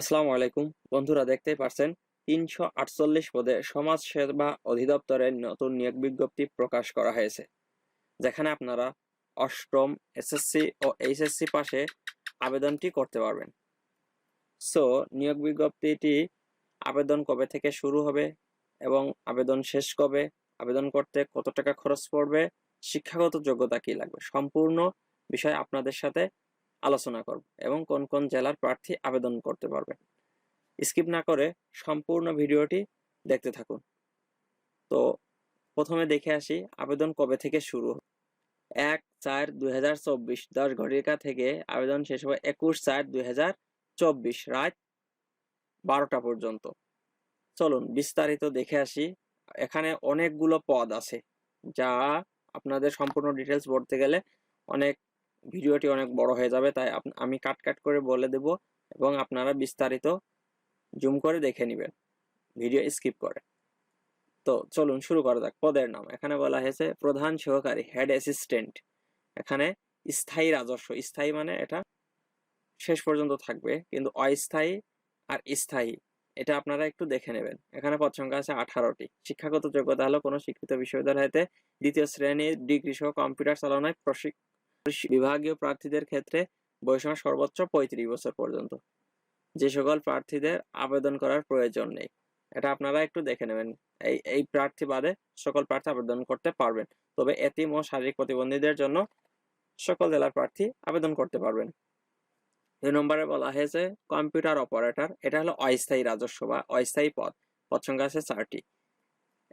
আসসালামু আলাইকুম। বন্ধুরা, দেখতেই পারছেন, তিনশো আটচল্লিশ পদে সমাজ সেবা অধিদপ্তরের নতুন নিয়োগ বিজ্ঞপ্তি প্রকাশ করা হয়েছে, যেখানে আপনারা অষ্টম এসএসসি ও এইচএসসি পাশে আবেদনটি করতে পারবেন। সো নিয়োগ বিজ্ঞপ্তিটি আবেদন কবে থেকে শুরু হবে এবং আবেদন শেষ কবে, আবেদন করতে কত টাকা খরচ পড়বে, শিক্ষাগত যোগ্যতা কি লাগবে, সম্পূর্ণ বিষয় আপনাদের সাথে আলোচনা করব এবং কোন কোন জেলার প্রার্থী আবেদন করতে পারবে। স্কিপ না করে সম্পূর্ণ ভিডিওটি দেখতে থাকুন। তো প্রথমে দেখে আসি আবেদন কবে থেকে শুরু এক চার দুই হাজার চব্বিশ দশ ঘটিকা থেকে আবেদন শেষ হবে একুশ চার দুই হাজার চব্বিশ রাত বারোটা পর্যন্ত। চলুন বিস্তারিত দেখে আসি। এখানে অনেকগুলো পদ আছে যা আপনাদের সম্পূর্ণ ডিটেলস পড়তে গেলে অনেক ভিডিওটি অনেক বড় হয়ে যাবে, তাই আমি কাট কাট করে বলে দেব এবং আপনারা বিস্তারিত জুম করে দেখে নেবেন, ভিডিও স্কিপ করে। তো চলুন শুরু করা যাক, পদের নাম, এখানে বলা হয়েছে প্রধান সহকারী, হেড অ্যাসিস্ট্যান্ট। এখানে স্থায়ী রাজস্ব, স্থায়ী মানে এটা শেষ পর্যন্ত থাকবে, কিন্তু অস্থায়ী আর স্থায়ী, এটা আপনারা একটু দেখে নেবেন। এখানে পদ সংখ্যা আছে আঠারোটি, শিক্ষাগত যোগ্যতা হলো কোনো স্বীকৃত বিশ্ববিদ্যালয়তে দ্বিতীয় শ্রেণির ডিগ্রি সহ কম্পিউটার চালানোয় বিভাগীয় প্রার্থীদের ক্ষেত্রে বয়সীমা সর্বোচ্চ পঁয়ত্রিশ বছর পর্যন্ত। যে সকল প্রার্থীদের আবেদন করার প্রয়োজন নেই। এটা আপনারা একটু দেখে নেবেন। এই এই প্রার্থী বাদে সকল প্রার্থী আবেদন করতে পারবেন। তবে এতিম ও শারীরিক প্রতিবন্ধীদের জন্য সকল জেলার প্রার্থী আবেদন করতে পারবেন। দুই নম্বরে বলা হয়েছে, কম্পিউটার অপারেটর, এটা হলো অস্থায়ী রাজস্ব বা অস্থায়ী পদ। পদ সংখ্যা আছে চারটি।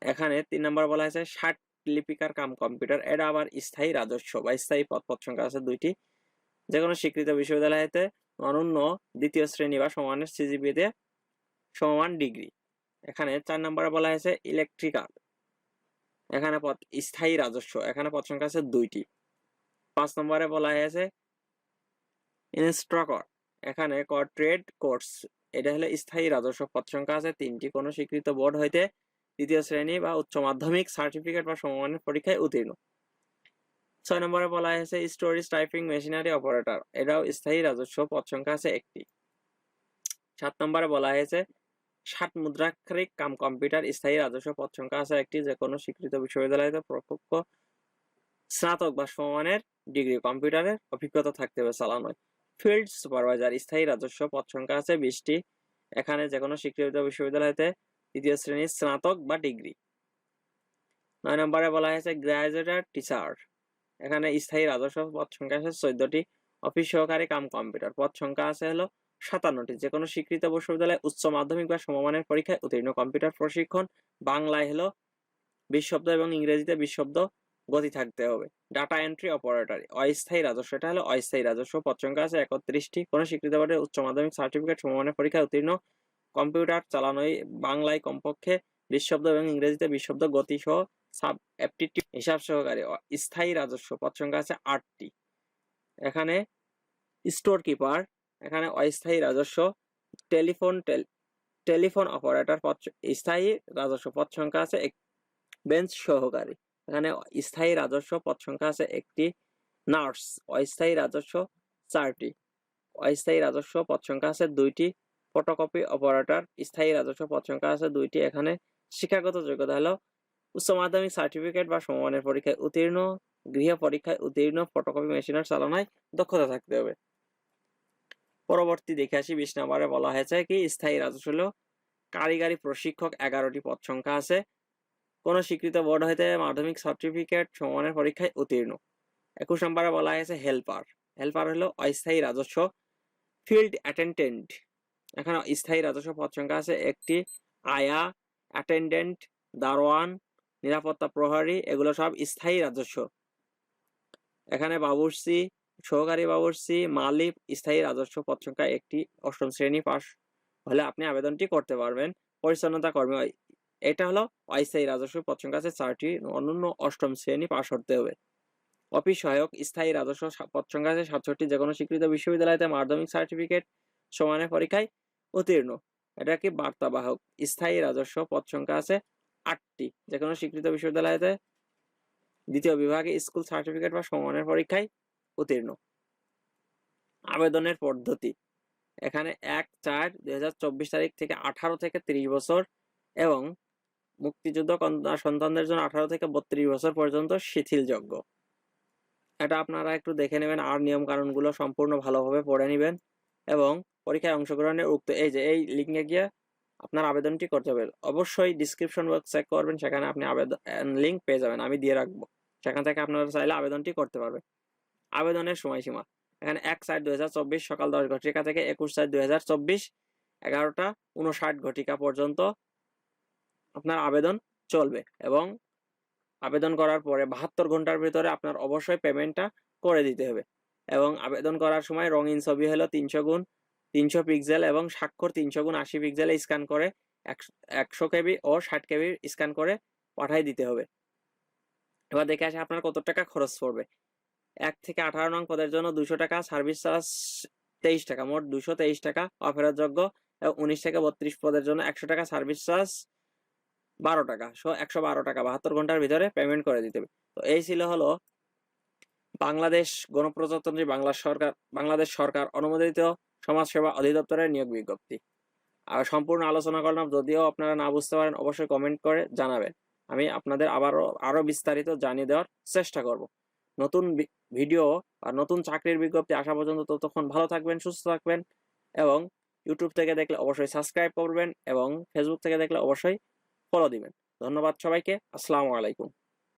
এখানে তিন নম্বর বলা হয়েছে, ষাট লিপিকার কাম কম্পিউটার এটা আবার স্থায়ী রাজস্ব বা স্থায়ী পদ সংখ্যা আছে দুইটি। যে কোনো স্বীকৃত বিশ্ববিদ্যালয়তে অনন্য দ্বিতীয় শ্রেণি বা সমানের সিজিপি দিয়ে সমান ডিগ্রি। এখানে চার নম্বরে বলা হয়েছে ইলেকট্রিক্যাল। এখানে পদ, স্থায়ী রাজস্ব, এখানে পদ সংখ্যা আছে দুইটি। পাঁচ নম্বরে বলা হয়েছে ইনস্ট্রাকর। এখানে ট্রেড কোর্স, এটা হলো স্থায়ী রাজস্ব পদ সংখ্যা আছে তিনটি। কোনো স্বীকৃত বোর্ড হইতে দ্বিতীয় শ্রেণি বা উচ্চ মাধ্যমিক সার্টিফিকেট বা সমমানের পরীক্ষায় উত্তীর্ণ। ছয় নম্বরে বলা হয়েছে স্টোরেজ টাইপিং মেশিনারি অপারেটর এটাও স্থায়ী রাজস্ব পদ সংখ্যা আছে একটি। সাত নম্বরে বলা হয়েছে, ষাট মুদ্রাক্ষরিক কাম কম্পিউটার স্থায়ী রাজস্ব পদ সংখ্যা আছে একটি যে কোনো স্বীকৃত বিশ্ববিদ্যালয়তে প্রকল্প স্নাতক বা সমমানের ডিগ্রি কম্পিউটারের অভিজ্ঞতা থাকতে হবে চালানোয়। ফিল্ড সুপারভাইজার, স্থায়ী রাজস্ব পদ সংখ্যা আছে বিশটি। এখানে যে কোনো স্বীকৃত বিশ্ববিদ্যালয়তে তৃতীয় শ্রেণির স্নাতক বা ডিগ্রি। নয় নম্বরে বলা হয়েছে গ্রাজুয়েট টিচার। এখানে স্থায়ী রাজস্ব পদ সংখ্যা আছে চোদ্দটি। অফিস সহকারী কাম কম্পিউটার। পদ সংখ্যা আছে হলো সাতান্নটি। যে কোনো স্বীকৃত বিশ্ববিদ্যালয়ে উচ্চ মাধ্যমিক বা সমমানের পরীক্ষায় উত্তীর্ণ। কম্পিউটার প্রশিক্ষণ বাংলায় হলো বিশ শব্দ এবং ইংরেজিতে বিশ শব্দ গতি থাকতে হবে। Data entry operator. অস্থায়ী রাজস্ব। এটা হলো অস্থায়ী রাজস্ব। পদ সংখ্যা আছে একত্রিশটি। কোনো স্বীকৃত বোর্ডের উচ্চ মাধ্যমিক সার্টিফিকেট, সমমানের পরীক্ষায় উত্তীর্ণ কম্পিউটার চালানোই বাংলায় কমপক্ষে বিশ শব্দ এবং ইংরেজিতে বিশ শব্দ গতি সহ সাব অ্যাপটিটিউড হিসাব সহকারী স্থায়ী রাজস্ব পদ সংখ্যা আছে আটটি। এখানে স্টোর কিপার এখানে অস্থায়ী রাজস্ব, টেলিফোন টেল- টেলিফোন অপারেটর পদ স্থায়ী রাজস্ব পদ সংখ্যা আছে এক, বেঞ্চ সহকারী, এখানে স্থায়ী রাজস্ব পদ সংখ্যা আছে একটি, নার্স, অস্থায়ী রাজস্ব চারটি, অস্থায়ী রাজস্ব পদ সংখ্যা আছে দুইটি ফটোকপি অপারেটর স্থায়ী রাজস্ব পদ সংখ্যা আছে দুইটি, এখানে শিক্ষাগত যোগ্যতা হলো উচ্চ মাধ্যমিক সার্টিফিকেট বা সমমানের পরীক্ষায় উত্তীর্ণ, গৃহ পরীক্ষায় উত্তীর্ণ ফটোকপি মেশিনের চালনায় দক্ষতা থাকতে হবে। পরবর্তী দেখে আসি, বিশ নম্বরে বলা হয়েছে কি, স্থায়ী রাজস্ব হলো কারিগরি প্রশিক্ষক এগারোটি পদ সংখ্যা আছে। কোন স্বীকৃত বোর্ড হইতে মাধ্যমিক সার্টিফিকেট সমমানের পরীক্ষায় উত্তীর্ণ। একুশ নম্বরে বলা হয়েছে হেল্পার হেল্পার হলো অস্থায়ী রাজস্ব ফিল্ড অ্যাটেন্ডেন্ট এখানে স্থায়ী রাজস্ব পদ সংখ্যা আছে। একটি আয়া অ্যাটেন্ডেন্ট দারোয়ান, নিরাপত্তা প্রহরী, এগুলো সব স্থায়ী রাজস্ব। এখানে বাবুর্চি, সহকারী বাবুর্চি, মালিক, স্থায়ী রাজস্ব পদ সংখ্যা একটি অষ্টম শ্রেণি পাস হলে আপনি আবেদনটি করতে পারবেন। পরিচ্ছন্নতা কর্মী এটা হলো অস্থায়ী রাজস্ব পদ সংখ্যা আছে, চারটি অনন্য অষ্টম শ্রেণি পাশ করতে হবে। অফিস সহায়ক, স্থায়ী রাজস্ব পদ সংখ্যা আছে সাতষট্টি যে কোনো স্বীকৃত বিশ্ববিদ্যালয়তে মাধ্যমিক সার্টিফিকেট সমানের পরীক্ষায় উত্তীর্ণ এটা কি বার্তাবাহক? স্থায়ী রাজস্ব পদ সংখ্যা আছে আটটি যে কোনো স্বীকৃত বিশ্ববিদ্যালয়তে। দ্বিতীয় বিভাগে স্কুল সার্টিফিকেট বা সমমানের পরীক্ষায় উত্তীর্ণ আবেদনের পদ্ধতি। এখানে এক চার দুই তারিখ থেকে আঠারো থেকে তিরিশ বছর এবং মুক্তিযুদ্ধ সন্তানদের জন্য আঠারো থেকে বত্রিশ বছর পর্যন্ত শিথিলযোগ্য। এটা আপনারা একটু দেখে নেবেন, আর নিয়ম কানুনগুলো সম্পূর্ণ ভালোভাবে পড়ে নেবেন। এবং পরীক্ষায় অংশগ্রহণের উক্ত এই যে এই লিঙ্কে গিয়ে আপনার আবেদনটি করতে হবে। অবশ্যই ডিসক্রিপশন বক্স চেক করবেন, সেখানে আপনি আবেদন লিঙ্ক পেয়ে যাবেন। আমি দিয়ে রাখব। সেখান থেকে আপনারা চাইলে আবেদনটি করতে পারবেন। আবেদনের সময়সীমা। এখানে এক হাজার চব্বিশ সকাল দশ ঘটিকা থেকে একুশ সাইড দুই হাজার চব্বিশ এগারোটা উনষাট ঘটিকা পর্যন্ত আপনার আবেদন চলবে এবং আবেদন করার পরে বাহাত্তর ঘণ্টার ভিতরে আপনার অবশ্যই পেমেন্টটা করে দিতে হবে। এবং আবেদন করার সময় রঙিন ছবি হলো তিনশো গুণ, তিনশো পিক্সেল এবং স্বাক্ষর তিনশো গুণ আশি পিক্সেলে স্ক্যান করে একশো কেবি ও ষাট কেবি স্ক্যান করে পাঠাই দিতে হবে। এবার দেখে আসে আপনার কত টাকা খরচ পড়বে। এক থেকে আঠারো নং পদের জন্য দুশো টাকা সার্ভিস চার্জ তেইশ টাকা, মোট দুশো তেইশ টাকা, অফেরতযোগ্য এবং উনিশ থেকে বত্রিশ পদের জন্য একশো টাকা সার্ভিস চার্জ বারো টাকা, সো একশো বারো টাকা, বাহাত্তর ঘণ্টার ভিতরে পেমেন্ট করে দিতে হবে। তো এই ছিল হলো বাংলাদেশ গণপ্রজাতন্ত্রী বাংলা সরকার, বাংলাদেশ সরকার অনুমোদিত সমাজসেবা অধিদপ্তরের নিয়োগ বিজ্ঞপ্তি। আর সম্পূর্ণ আলোচনা করলাম, যদিও আপনারা না বুঝতে পারেন, অবশ্যই কমেন্ট করে জানাবেন। আমি আপনাদের আবারও আরও বিস্তারিত জানিয়ে দেওয়ার চেষ্টা করব। নতুন ভিডিও আর নতুন চাকরির বিজ্ঞপ্তি আসা পর্যন্ত ততক্ষণ ভালো থাকবেন, সুস্থ থাকবেন এবং ইউটিউব থেকে দেখলে অবশ্যই সাবস্ক্রাইব করবেন এবং ফেসবুক থেকে দেখলে অবশ্যই ফলো দিবেন। ধন্যবাদ সবাইকে, আসসালামু আলাইকুম।